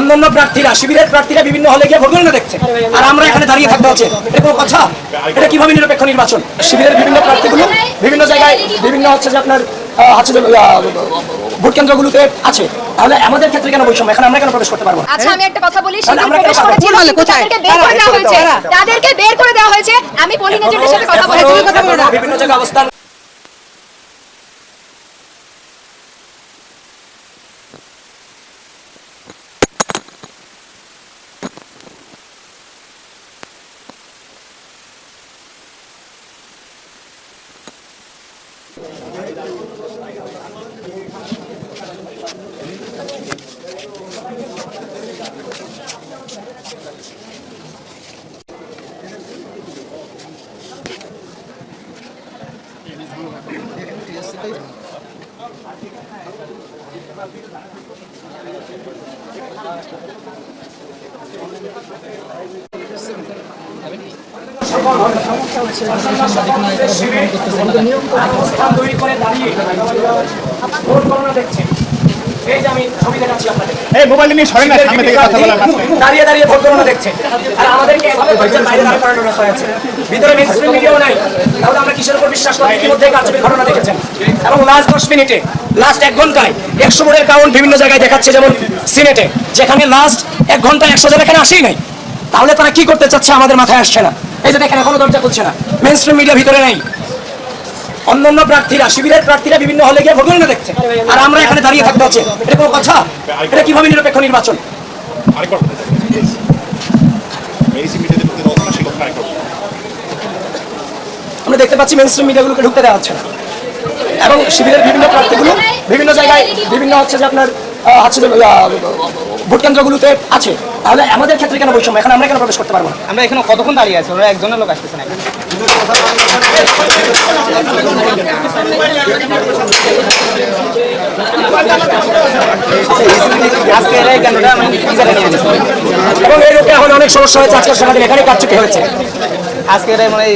অন্যান্য প্রার্থীরা শিবিরের প্রার্থীরা বিভিন্ন হলে গিয়ে ভোট গণনা দেখছে। আর আমরা এখানে দাঁড়িয়ে থাকতে হচ্ছে। এটা কোনো কথা? এটা কীভাবে নিরপেক্ষ নির্বাচন? শিবিরের বিভিন্ন প্রার্থীগুলো বিভিন্ন জায়গায় বিভিন্ন হচ্ছে যে আপনার হচ্ছে যে, ভোট কেন্দ্রগুলোতে আছে। তাহলে আমাদের ক্ষেত্রে কেন বৈষম্য? এখানে আমরা কেন প্রবেশ করতে পারব আচ্ছা আমি একটা কথা বলি। তাহলে প্রবেশ কেন করেছি পাবো? কিন্তু কোথায়? তাদেরকে বের করে দেওয়া হয়েছে। তাদেরকে বের করে দেওয়া হয়েছে। আমি বলিনি যে সাথে কথা বলেছি। বিভিন্ন জায়গায় অবস্থান অবস্থান তৈরি মোবাইল নিয়ে সরেন না সামনে থেকে কথা বলার দাঁড়িয়ে দাঁড়িয়ে ভোট গণনা দেখছে। আর আমাদেরকে এভাবে বাইরে দাঁড় করানো হয়েছে ভিতরে মেনস্ট্রিম মিডিয়াও নাই। তাহলে আমরা কিসের উপর বিশ্বাস করি ইতিমধ্যে কার্যকরী ঘটনা দেখেছেন। এবং লাস্ট দশ মিনিটে লাস্ট এক ঘন্টায় একশো ভোটের কাউন্ট বিভিন্ন জায়গায় দেখাচ্ছে যেমন সিনেটে যেখানে লাস্ট এক ঘন্টায় একশো জন এখানে আসেই নাই। তাহলে তারা কি করতে চাচ্ছে আমাদের মাথায় আসছে না। এই যে দেখেন এখনও দরজা খুলছে না। মেনস্ট্রিম মিডিয়া ভিতরে নেই। অন্যান্য প্রার্থীরা শিবিরের প্রার্থীরা বিভিন্ন হলে গিয়ে ভোট গণনা দেখছে। আর আমরা এখানে দাঁড়িয়ে থাকতে হচ্ছে। এটা কোনো কথা? এটা কীভাবে নিরপেক্ষ নির্বাচন? আরেকবার। মেডিসিন মিডিয়াতে না, কথা আরেকবার বলতে চাই। আমরা দেখতে পাচ্ছি মেনস্ট্রিম মিডিয়াগুলোকে ঢুকতে দেওয়া হচ্ছে না। এবং শিবিরের বিভিন্ন প্রার্থীগুলো বিভিন্ন জায়গায় বিভিন্ন হচ্ছে যে আপনার আহ, ভোট কেন্দ্রগুলোতে আছে। তাহলে আমাদের ক্ষেত্রে কেন বৈষম্য? এখানে আমরা কেন প্রবেশ করতে পারব আমরা এখানে কতক্ষণ দাঁড়িয়ে আছি? ওরা একজনের লোক আসতেছে না এবং এই রোগে হলে অনেক সমস্যা হয়েছে। আজকের সারাদিন এখানে কারচুপি হয়েছে। আজকে এরাই মানে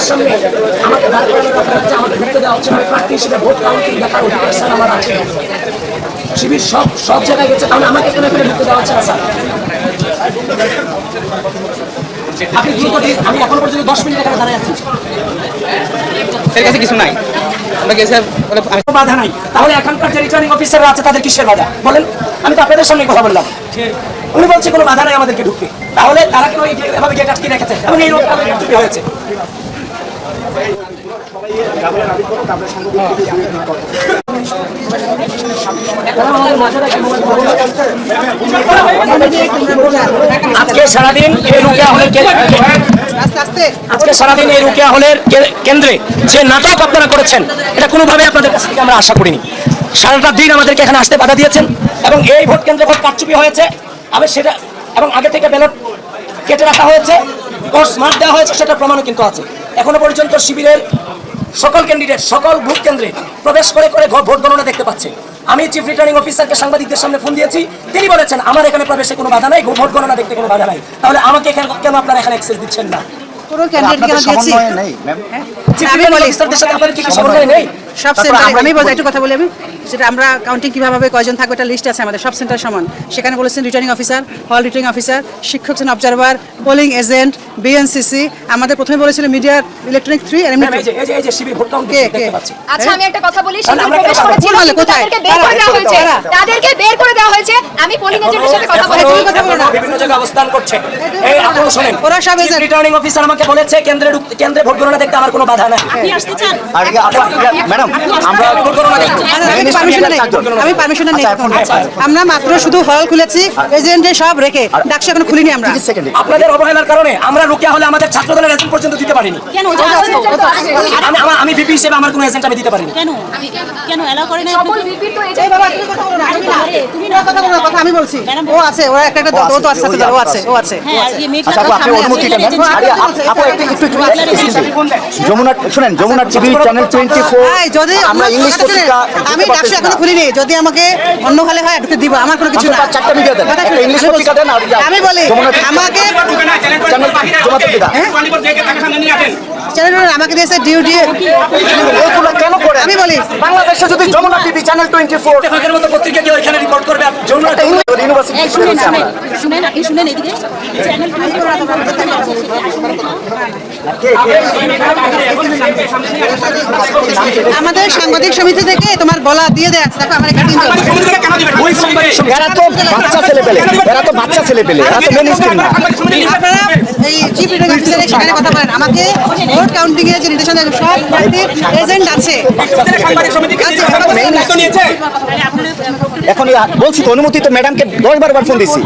সামনে আমাকে দাঁড় করানোর কথা হচ্ছে আমাকে ঢুকতে দেওয়া হচ্ছে না আমি প্রার্থী হিসেবে ভোট কাউন্টিং দেখার অধিকার স্যার আমার আছে। শিবির সব সব জায়গায় গেছে তাহলে আমাকে কেন এখানে ঢুকতে দেওয়া হচ্ছে না স্যার? আপনি দ্রুত আমি এখন পর্যন্ত দশ মিনিট এখানে দাঁড়িয়ে আছি। এর কাছে কিছু নাই। আমরা গেছে বলে আমি কোনো বাধা নাই। তাহলে এখানকার যে রিটার্নিং অফিসাররা আছে তাদের কিসের বাধা? বলেন আমি তো আপনাদের সামনে কথা বললাম। উনি বলছে কোনো বাধা নাই আমাদেরকে ঢুকতে। তাহলে তারা কেন এভাবে গেট আটকে রেখেছে? এবং এই রোগটা হয়েছে। আজকে সারাদিন এই রুকিয়া হলের আজকে সারাদিন এই রুকিয়া হলের কেন্দ্রে যে নাটক আপনারা করেছেন, এটা কোনোভাবে আপনাদের কাছ থেকে আমরা আশা করিনি। সারাটা দিন আমাদেরকে এখানে আসতে বাধা দিয়েছেন এবং এই ভোট কেন্দ্রে ভোট কারচুপি হয়েছে আবার সেটা এবং আগে থেকে ব্যালট কেটে রাখা হয়েছে, কোর্স মার্ক দেওয়া হয়েছে সেটা প্রমাণও কিন্তু আছে। এখনও পর্যন্ত শিবিরের সকল ক্যান্ডিডেট সকল ভোট কেন্দ্রে প্রবেশ করে করে ভোট গণনা দেখতে পাচ্ছে। আমি চিফ রিটার্নিং অফিসারকে সাংবাদিকদের সামনে ফোন দিয়েছি তিনি বলেছেন আমার এখানে প্রবেশে কোনো বাধা নাই ভোট গণনা দেখতে কোনো বাধা নাই। তাহলে আমাকে এখানে কেন আপনারা এখানে অ্যাক্সেস দিচ্ছেন না? কোনো ক্যান্ডিডেট কেন দিয়েছি? চিফ আমি রিটার্নিং বলি অফিসারদের সাথে আপনাদের কি কি সমন্বয় নেই? সব সেন্টার আমি বলছি একটু কথা বলি আমি। সেটা আমরা কাউন্টিং কীভাবে হবে কয়জন থাকবে একটা লিস্ট আছে আমাদের সব সেন্টার সমান। সেখানে বলেছেন রিটার্নিং অফিসার হল রিটার্নিং অফিসার শিক্ষক ছিলেন অবজারভার পোলিং এজেন্ট বিএনসিসি আমাদের প্রথমে বলেছিল মিডিয়া ইলেকট্রনিক থ্রি পাচ্ছি। আচ্ছা আমি একটা কথা বলি? তাদেরকে বের করে দেওয়া হয়েছে। তাদেরকে বের করে দেওয়া হয়েছে। আমি যে এটার সাথে কথা বলেছি। বিভিন্ন জায়গায় অবস্থান করছে। এই আপনি শোনেন ওরা সব এজেন্ট। রিটার্নিং অফিসার আমাকে বলেছে কেন্দ্রে কেন্দ্রে ভোট গণনা দেখতে আমার কোনো বাধা নাই। আর ইয়ে, আপা- ম্যাডাম আমরা আমি পারমিশন নেই। আমি পারমিশন নেই আচ্ছা, আচ্ছা, আচ্ছা। আমরা মাত্র শুধু হল খুলেছি এজেন্টে সব রেখে। ডাকসে এখন খুলিনি আমরা। আপনাদের অবহেলার কারণে আমরা রুকিয়া হলে আমাদের ছাত্র দলের এজেন্ট পর্যন্ত দিতে পারিনি। আমি ভিপি হিসেবে আমার কোনো এজেন্ট আমি দিতে পারিনি। কেন? কেন? এলাও করে বাবা তুমি কথা বলো না। তুমি কথা কথা আমি বলছি ও আছে ও একটা একটা ও তো আছে সাথে ও আছে ও আছে হ্যাঁ ইয়ে আচ্ছা আপু আপনি অনুমতি দেন আপু একটু একটু একটু যমুনা শুনেন Jamuna TV channel twenty four এই, যদি আমরা ইংলিশ পত্রিকা আমি ডাকসু এখনও খুলিনি যদি আমাকে অন্য হলে হয় ঢুকে দিব আমার কোনো কিছু না চারটা মিডিয়া দেন। একটা ইংলিশ আমি পত্রিকা দেন আমি বলি আমাকে চ্যানেল চ্যানেল আমাকে দিয়েছে ডিউ ডিউ এগুলো কেন করে? আমি বলি। বাংলাদেশে যদি Jamuna TV channel twenty four ইত্তেফাকের মতো পত্রিকা কেউ এখানে রিপোর্ট করবে? যমুনা ইউনিভার্সিটি শুনেন শুনেন শুনেন আপনি শুনেন এদিকে। চ্যানেল আমাদের সাংবাদিক সমিতি বলা দিয়ে দেয়া আছে দেখো আমার এখানে এরা তো বাচ্চা ছেলে পেলে এরা তো বাচ্চা ছেলে পেলে এরা তো মেন স্ট্রিম না আপনারা এই চিফ রিটার্নিং অফিসারের সেখানে কথা বলেন। আমাকে ভোট কাউন্টিং এর যে নির্দেশন দেন সব এজেন্ট আছে। নিয়েছে। এখন বলছি তো অনুমতি তো ম্যাডামকে দশ বারবার ফোন দিচ্ছি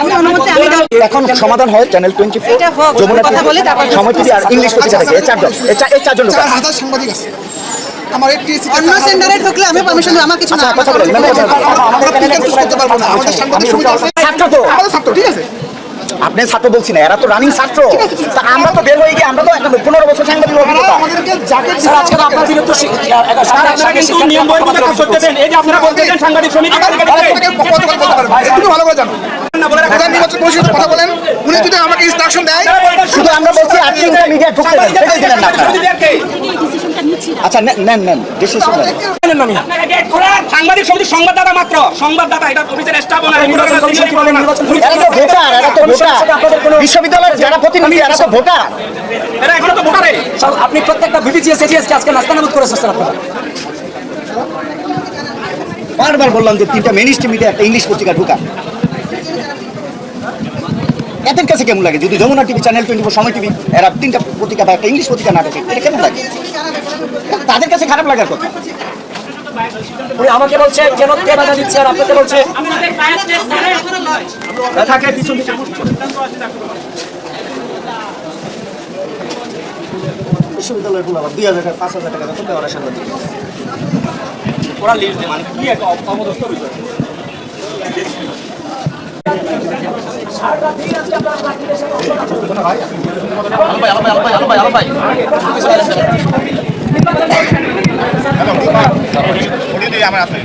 আমি অনুমতি আমি দাও। এখন সমাধান হয় চ্যানেল টোয়েন্টি ফোর যমুনা কথা বলি, তারপর- সময় আর ইংলিশ পত্রিকা থেকে এই চারজন এই চারজন লোক আমার একটি অন্য সেন্টারে ঢুকলে আমি পারমিশন আমার কিছু না আচ্ছা কথা আমরা করতে পারব না আমাদের সাংবাদিক সমিতি আছে। ছাত্র তো। আমাদের ছাত্র ঠিক আছে। আপনি ছাত্র বলছি না এরা তো রানিং ছাত্র। তা আমরা তো বের হয়ে গিয়ে আমরা তো পনেরো বছর সাংবাদিক আমার কথা কথা বলেন উনি যদি আমাকে ইনস্ট্রাকশন দেয় শুধু আমরা বলছি আর তিনটা মিডিয়া ঢুকতে দেন না আপনারা সমিতিদেরকে ডিসিশনটা নিচ্ছি না আচ্ছা নেন নেন সাংবাদিক সমিতি সংবাদদাতা মাত্র। সংবাদদাতা এটা অফিসের স্টাফ না নির্বাচন কমিশন কীভাবে নির্বাচন এরা তো ভোটার এরা তো ভোটার আপনাদের কোনো বিশ্ববিদ্যালয়ের যারা প্রতিনিধি এরা তো ভোটার এরা এখনও তো ভোটারে আপনি প্রত্যেকটা বিবিজিএস এজিএস কে আজকে নাস্তানাবুদ করেছেন স্যার আপনারা। বারবার বললাম যে তিনটা মেন স্ট্রিম মিডিয়া একটা ইংলিশ পত্রিকা ঢুকা। এদের কাছে কেমন লাগে? যদি Jamuna TV channel twenty Somoy TV এরা তিনটা পত্রিকা বা একটা ইংলিশ পত্রিকা না ঢুকে এটা কেমন লাগে? তাদের কাছে খারাপ লাগার কথা। উনি আমাকে বলছে কেন কে বাধা দিচ্ছে? আর আপনাকে বলছে থাকে পিছন বিশ্ববিদ্যালয়েরগুলো দুই হাজার টাকা পাঁচ হাজার টাকা বেতন দেওয়ার সাংবাদিক ওরা লিস্ট মানে কি একটা অপদস্থ বিষয়। ওটি দিয়ে আমার আছে